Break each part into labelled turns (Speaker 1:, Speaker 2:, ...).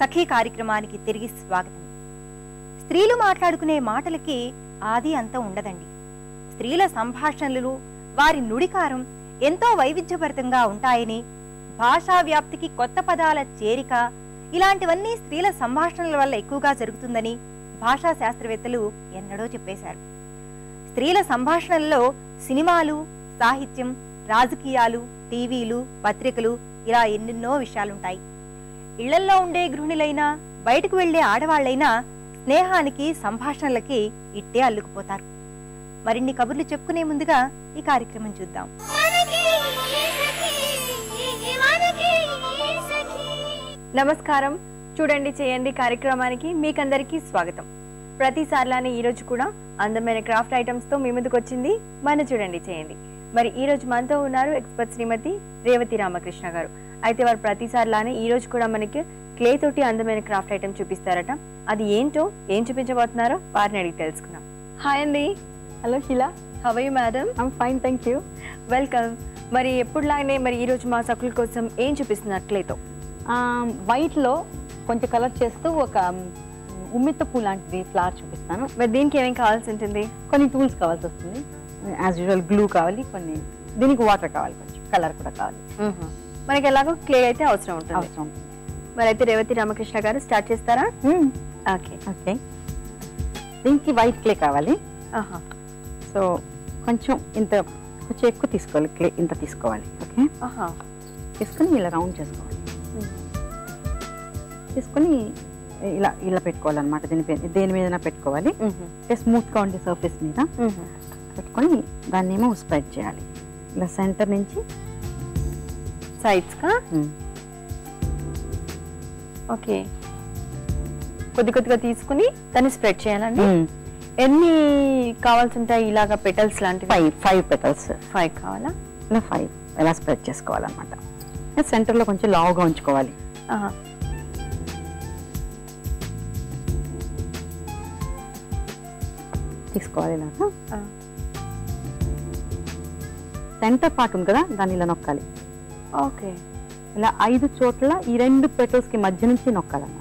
Speaker 1: సఖీ కార్యక్రమానికి తిరిగి స్వాగతం. స్త్రీలు మాట్లాడుకునే మాటలకి ఆది అంత ఉండదండి. స్త్రీల సంభాషణలు వారి నుడికారం ఎంతో వైవిధ్యభరితంగా ఉంటాయని భాషా వ్యాప్తికి కొత్త పదాల చేరిక ఇలాంటివన్నీ స్త్రీల సంభాషణల వల్ల ఎక్కువగా జరుగుతుందని భాషా శాస్త్రవేత్తలు ఎన్నడో చెప్పేశారు. స్త్రీల సంభాషణల్లో సినిమాలు సాహిత్యం రాజకీయాలు టీవీలు పత్రికలు ఇలా ఎన్నెన్నో విషయాలుంటాయి. ఇళ్ళల్లో ఉండే గృహిణులైనా బయటకు వెళ్ళే ఆడవాళ్ళైనా స్నేహానికి సంభాషణలకి ఇట్టే అల్లుకుపోతారు. మరిన్ని కబుర్లు చెప్పుకునే ముందుగా ఈ కార్యక్రమం చూద్దాం.
Speaker 2: నమస్కారం. చూడండి చేయండి కార్యక్రమానికి మీకందరికీ స్వాగతం. ప్రతిసారిలానే ఈ రోజు కూడా అందమైన క్రాఫ్ట్ ఐటమ్స్తో మీ ముందుకు వచ్చింది మన చూడండి చేయండి. మరి ఈ రోజు మనతో ఉన్నారు ఎక్స్పర్ట్ శ్రీమతి రేవతి రామకృష్ణ గారు. అయితే వారు ప్రతిసారిలానే ఈ రోజు కూడా మనకి క్లే తోటి అందమైన క్రాఫ్ట్ ఐటమ్ చూపిస్తారట. అది ఏంటో ఏం చూపించబోతున్నారో వారిని అడిగి తెలుసుకుందాం. హాయ్ అండి.
Speaker 3: Hello Sheela
Speaker 2: how are madam
Speaker 3: I'm fine thank you
Speaker 2: welcome మరి ఎప్పుడులాగానే మరి ఈ రోజు మా సకుల కోసం ఏం చూపిస్తున్నారు క్లేతో?
Speaker 3: వైట్లో కొంచెం కలర్ చేస్తూ ఒక ఉమ్మెత్త పూ లాంటిది ఫ్లవర్ చూపిస్తాను.
Speaker 2: మరి దీనికి ఏమేం కావాల్సి ఉంటుంది?
Speaker 3: కొన్ని టూల్స్ కావాల్సి వస్తుంది. యాజ్ యూజువల్ గ్లూ కావాలి కొన్ని దీనికి వాటర్ కావాలి కొంచెం కలర్ కూడా కావాలి.
Speaker 2: మనకి ఎలాగో క్లే అయితే అవసరం ఉంటుంది.
Speaker 3: అవసరం ఉంటుంది.
Speaker 2: మరి అయితే రేవతి రామకృష్ణ గారు స్టార్ట్ చేస్తారా? ఓకే.
Speaker 3: ఓకే. దీనికి వైట్ క్లే కావాలి.
Speaker 2: ఆహా.
Speaker 3: సో కొంచెం ఇంత కొంచెం ఎక్కువ తీసుకోవాలి క్లే ఇంత తీసుకోవాలి ఓకే?
Speaker 2: ఆహా.
Speaker 3: తీసుకొని ఇలా రౌండ్ చేసుకోవాలి. తీసుకొని ఇలా ఇలా పెట్టుకోవాలన్నమాట. దీని దేని మీద పెట్టుకోవాలి. అంటే స్మూత్గా ఉండే సర్ఫేస్ మీద. పెట్టుకొని దాన్ని ఏమో స్ప్రెడ్ చేయాలి. ఇలా సెంటర్ నుంచి
Speaker 2: సైడ్స్ కా? ఓకే కొద్ది కొద్దిగా తీసుకుని దాన్ని స్ప్రెడ్ చేయాలండి. ఎన్ని కావాల్సి ఉంటాయి ఇలాగా పెటల్స్ లాంటివి?
Speaker 3: ఫైవ్ ఫైవ్ పెటల్స్
Speaker 2: ఫైవ్ కావాలా?
Speaker 3: ఇలా ఫైవ్ ఇలా స్ప్రెడ్ చేసుకోవాలన్నమాట. సెంటర్లో కొంచెం లావుగా ఉంచుకోవాలి. తీసుకోవాలి ఇలాగా. సెంటర్ పార్ట్ ఉంది కదా దాన్ని ఇలా నొక్కాలి
Speaker 2: ఓకే
Speaker 3: ఇలా ఐదు చోట్ల ఈ రెండు petals కి మధ్య నుంచి నొక్కాలన్నమాట.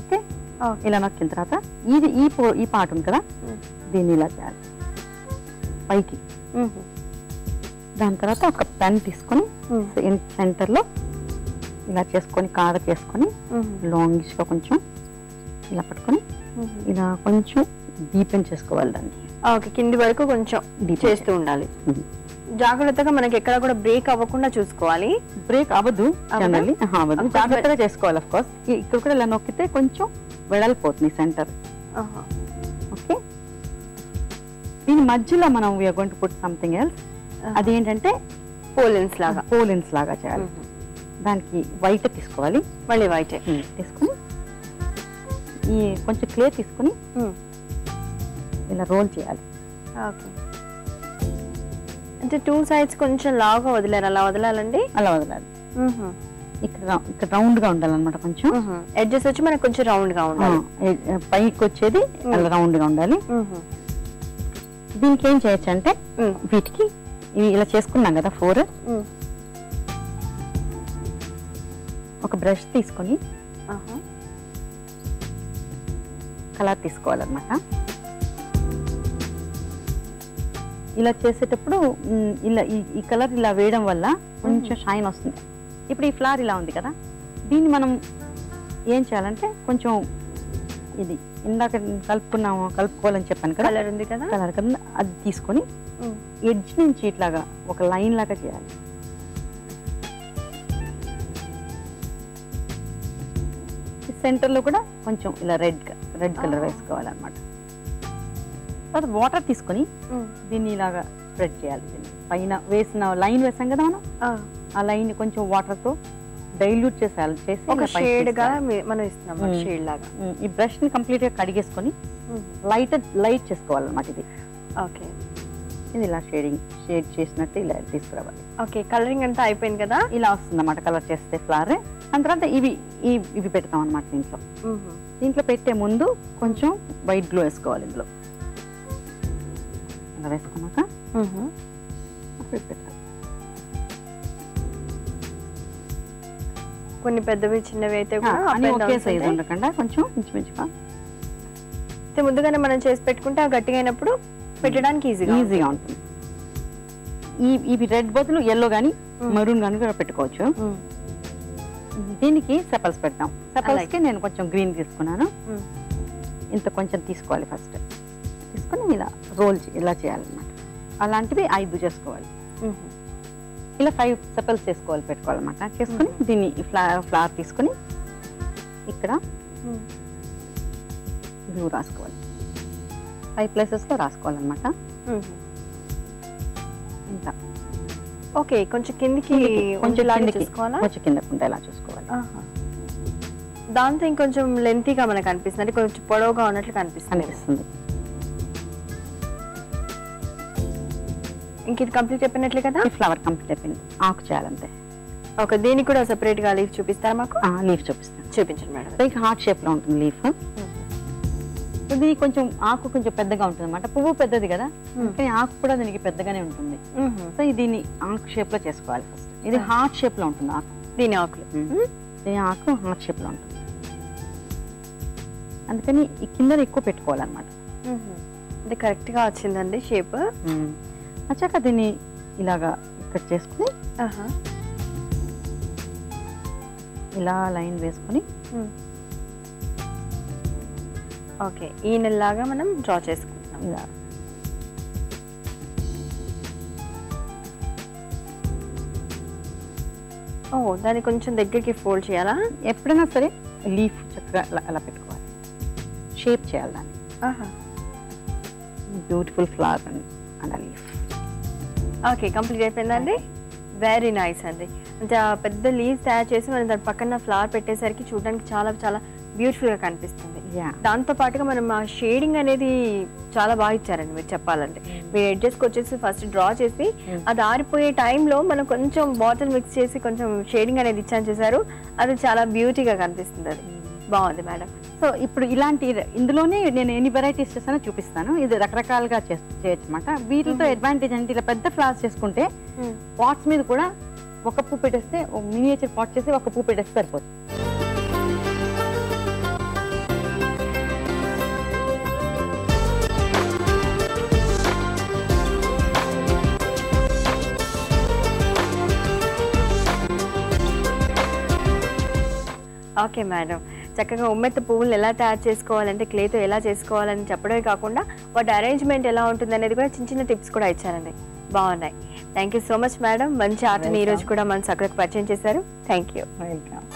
Speaker 3: ఓకే. ఇలా నొక్కిన తర్వాత ఇది ఈ పో- ఈ పార్ట్ ఉంది కదా. దీన్ని ఇలా చేయాలి పైకి. దాని తర్వాత ఒక పెన్ తీసుకొని
Speaker 2: మ్మ్.
Speaker 3: సెంటర్లో ఇలా చేసుకొని కాడ చేసుకొని
Speaker 2: మ్మ్.
Speaker 3: లాంగిష్గా కొంచెం ఇలా పట్టుకొని. ఇలా కొంచెం డీపెన్ చేసుకోవాలి దాన్ని.
Speaker 2: ఓకే కింది వరకు కొంచెం చేస్తూ ఉండాలి. జాగ్రత్తగా మనకి ఎక్కడ కూడా బ్రేక్ అవ్వకుండా చూసుకోవాలి.
Speaker 3: బ్రేక్ అవ్వదు జాగ్రత్తగా చేసుకోవాలి అఫ్ కోర్స్ ఇక్కడ కూడా ఇలా నొక్కితే కొంచెం వెడల్పోతుంది సెంటర్. ఓకే దీని మధ్యలో మనం we're going to put something else. అదేంటంటే
Speaker 2: పోలెన్స్ లాగా.
Speaker 3: పోలిన్స్ లాగా చేయాలి. దానికి వైట్ తీసుకోవాలి.
Speaker 2: మళ్ళీ వైట్
Speaker 3: తీసుకొని ఈ కొంచెం క్లే తీసుకొని ఇలా రోల్ చేయాలి.
Speaker 2: ఓకే అంటే టూ సైడ్స్ కొంచెం లావుగా వదిలేరు అలా వదలాలండి?
Speaker 3: అలా వదలాలి. ఇక్కడ రౌ- ఇక్కడ రౌండ్గా ఉండాలన్నమాట కొంచెం.
Speaker 2: ఎడ్జెస్ వచ్చి మనకు కొంచెం రౌండ్గా ఉండాలి.
Speaker 3: ఏ- పైకి వచ్చేది అలా రౌండ్గా ఉండాలి. దీనికి ఏం చేయొచ్చు అంటే
Speaker 2: మ్మ్.
Speaker 3: వీటికి ఇవి ఇలా చేసుకున్నాం కదా ఫోర్. ఒక బ్రష్ తీసుకొని
Speaker 2: ఆహా.
Speaker 3: కలర్ తీసుకోవాలన్నమాట. ఇలా చేసేటప్పుడు ఇలా ఈ- కలర్ ఇలా వేయడం వల్ల కొంచెం షైన్ వస్తుంది. ఇప్పుడు ఈ ఫ్లవర్ ఇలా ఉంది కదా దీన్ని మనం ఏం చేయాలంటే కొంచెం ఇది ఇందాక కలుపుకున్నాము కలుపుకోవాలని చెప్పాను కదా.
Speaker 2: కలర్ ఉంది కదా?
Speaker 3: కలర్ కదా అది తీసుకొని. ఎడ్జ్ నుంచి ఇట్లాగా ఒక లైన్ లాగా చేయాలి. సెంటర్లో కూడా కొంచెం ఇలా రెడ్ రెడ్ కలర్. వేసుకోవాలన్నమాట. తర్వాత వాటర్ తీసుకొని. దీన్ని ఇలాగా స్ప్రెడ్ చేయాలి దీన్ని. పైన వేసిన లైన్ వేసాం కదా మనం?
Speaker 2: ఆ,
Speaker 3: లైన్ కొంచెం వాటర్తో డైల్యూట్ చేసేయాలి చేసి
Speaker 2: ఒక
Speaker 3: ఇలా పైకి
Speaker 2: షేడ్గా
Speaker 3: తీసేయాలి.
Speaker 2: మీ- మనం ఇస్తున్నాం. షేడ్ లాగా.
Speaker 3: ఈ బ్రష్ని కంప్లీట్గా కడిగేసుకొని లైట్ లైట్ చేసుకోవాలన్నమాట ఇది.
Speaker 2: ఓకే.
Speaker 3: ఇది ఇలా షేడింగ్ షేడ్ చేసినట్టు ఇలా తీసుకురావాలి.
Speaker 2: ఓకే కలరింగ్ అంతా అయిపోయింది కదా?
Speaker 3: ఇలా వస్తుంది అన్నమాట కలర్ చేస్తే ఫ్లవర్. దాని తర్వాత ఇవి ఈ- ఇవి పెడతాం అనమాట దీంట్లో. దీంట్లో పెట్టే ముందు కొంచెం వైట్ గ్లో వేసుకోవాలి ఇందులో. ఇలా వేసుకున్నాక
Speaker 2: మ్మ్.
Speaker 3: అప్పుడు పెట్టాలి
Speaker 2: కొన్ని పెద్దవి చిన్నవి అయితే
Speaker 3: ఒకే సైజు. ఉండకుండా కొంచెం ఇంచుమించుగా.
Speaker 2: అయితే ముందుగానే మనం చేసి పెట్టుకుంటే గట్టిగా అయినప్పుడు పెట్టడానికి ఈజీగా
Speaker 3: ఈజీగా ఉంటుంది. ఈ ఇవి రెడ్ బదులు ఎల్లో కానీ మరూన్ కానీ కూడా పెట్టుకోవచ్చు. దీనికి సెపల్స్ పెడతాం. సెపల్స్కి నేను కొంచెం గ్రీన్ తీసుకున్నాను. ఇంత కొంచెం తీసుకోవాలి ఫస్ట్. తీసుకొని ఇలా రోల్ ఇలా చేయాలన్నమాట. అలాంటివి ఐదు చేసుకోవాలి. ఇలా ఫైవ్ సెపల్స్ చేసుకోవాలి పెట్టుకోవాలన్నమాట. చేసుకొని దీన్ని ఫ్లవర్ ఫ్లవర్ తీసుకొని ఇక్కడ బ్లూ రాసుకోవాలి. ఫైవ్ ప్లేసెస్లో రాసుకోవాలన్నమాట.
Speaker 2: ఓకే కొంచెం కిందికి
Speaker 3: కొంచెం కిందకి కొంచెం కిందకు ఉండేలా చూసుకోవాలి.
Speaker 2: దాంతో ఇంకొంచెం లెంతీగా మనకు అనిపిస్తుంది. అంటే కొంచెం పొడవుగా ఉన్నట్లు కనిపిస్తుంది.
Speaker 3: అనిపిస్తుంది.
Speaker 2: ఇంక ఇది కంప్లీట్ అయిపోయినట్లే కదా?
Speaker 3: ఫ్లవర్ కంప్లీట్ అయిపోయింది. ఆకు చేయాలంతే.
Speaker 2: ఓకే దీనికి కూడా సెపరేట్గా లీఫ్ చూపిస్తారా మాకు?
Speaker 3: లీఫ్ చూపిస్తాను.
Speaker 2: చూపించండి మేడం.
Speaker 3: హార్ట్ షేప్లో ఉంటుంది లీఫ్ ఇది కొంచెం ఆకు కొంచెం పెద్దగా ఉంటుంది అనమాట పువ్వు పెద్దది కదా? కానీ ఆకు కూడా దీనికి పెద్దగానే ఉంటుంది. సో దీన్ని ఆకు షేప్లో చేసుకోవాలి ఫస్ట్ ఇది హార్ట్ షేప్లో ఉంటుంది ఆకు.
Speaker 2: దీని ఆకులు.
Speaker 3: దీని ఆకు హార్ట్ షేప్లో ఉంటుంది. అందుకని ఈ కింద ఎక్కువ పెట్టుకోవాలన్నమాట.
Speaker 2: ఇది కరెక్ట్గా వచ్చిందండి షేప్
Speaker 3: వచ్చాక దీన్ని ఇలాగా ఇక్కడ చేసుకుని ఇలా లైన్ వేసుకొని
Speaker 2: ఓకే ఈ నెలలాగా మనం డ్రా చేసుకుంటున్నాం.
Speaker 3: ఇలా
Speaker 2: ఓ దాన్ని కొంచెం దగ్గరికి ఫోల్డ్ చేయాలా?
Speaker 3: ఎప్పుడైనా సరే లీఫ్ చక్కగా అలా పెట్టుకోవాలి. షేప్ చేయాలి దాన్ని. Beautiful flower and and leaf
Speaker 2: okay complete అయిపోయిందండి వెరీ నైస్ అండి. అంటే ఆ పెద్ద లీవ్స్ తయారు చేసి మనం దాని పక్కన ఫ్లవర్ పెట్టేసరికి చూడడానికి చాలా చాలా బ్యూటిఫుల్గా కనిపిస్తుంది దాంతో పాటుగా మనం ఆ షేడింగ్ అనేది చాలా బాగా ఇచ్చారండి మీరు చెప్పాలంటే. మీరు ఎడ్జెస్కి వచ్చేసి ఫస్ట్ డ్రా చేసి అది ఆరిపోయే టైంలో మనం కొంచెం బాటిల్ మిక్స్ చేసి కొంచెం షేడింగ్ అనేది ఇచ్చాను చేశారు అది చాలా బ్యూటీగా కనిపిస్తుంది అది. బాగుంది మేడం.
Speaker 3: సో ఇప్పుడు ఇలాంటి ఇందులోనే నేను ఎన్ని వెరైటీస్ చేస్తానో చూపిస్తాను. ఇది రకరకాలుగా చేయొచ్చు అనమాట వీటితో అడ్వాంటేజ్ అంటే ఇలా పెద్ద ఫ్లవర్స్ చేసుకుంటే పాట్స్ మీద కూడా ఒక పువ్వు పెట్టేస్తే మినియేచర్ పాట్ చేసి ఒక పువ్వు పెట్టేస్తే సరిపోతుంది
Speaker 2: ఓకే మేడం. చక్కగా ఉమ్మెత్త పువ్వులు ఎలా తయారు చేసుకోవాలంటే క్లేతో ఎలా చేసుకోవాలని చెప్పడమే కాకుండా వాటి అరేంజ్మెంట్ ఎలా ఉంటుంది అనేది కూడా చిన్న చిన్న టిప్స్ కూడా ఇచ్చారండి. బాగున్నాయి. Thank you so much madam మంచి ఆటని ఈ రోజు కూడా మన చక్కగా పరిచయం చేశారు. Thank you
Speaker 3: welcome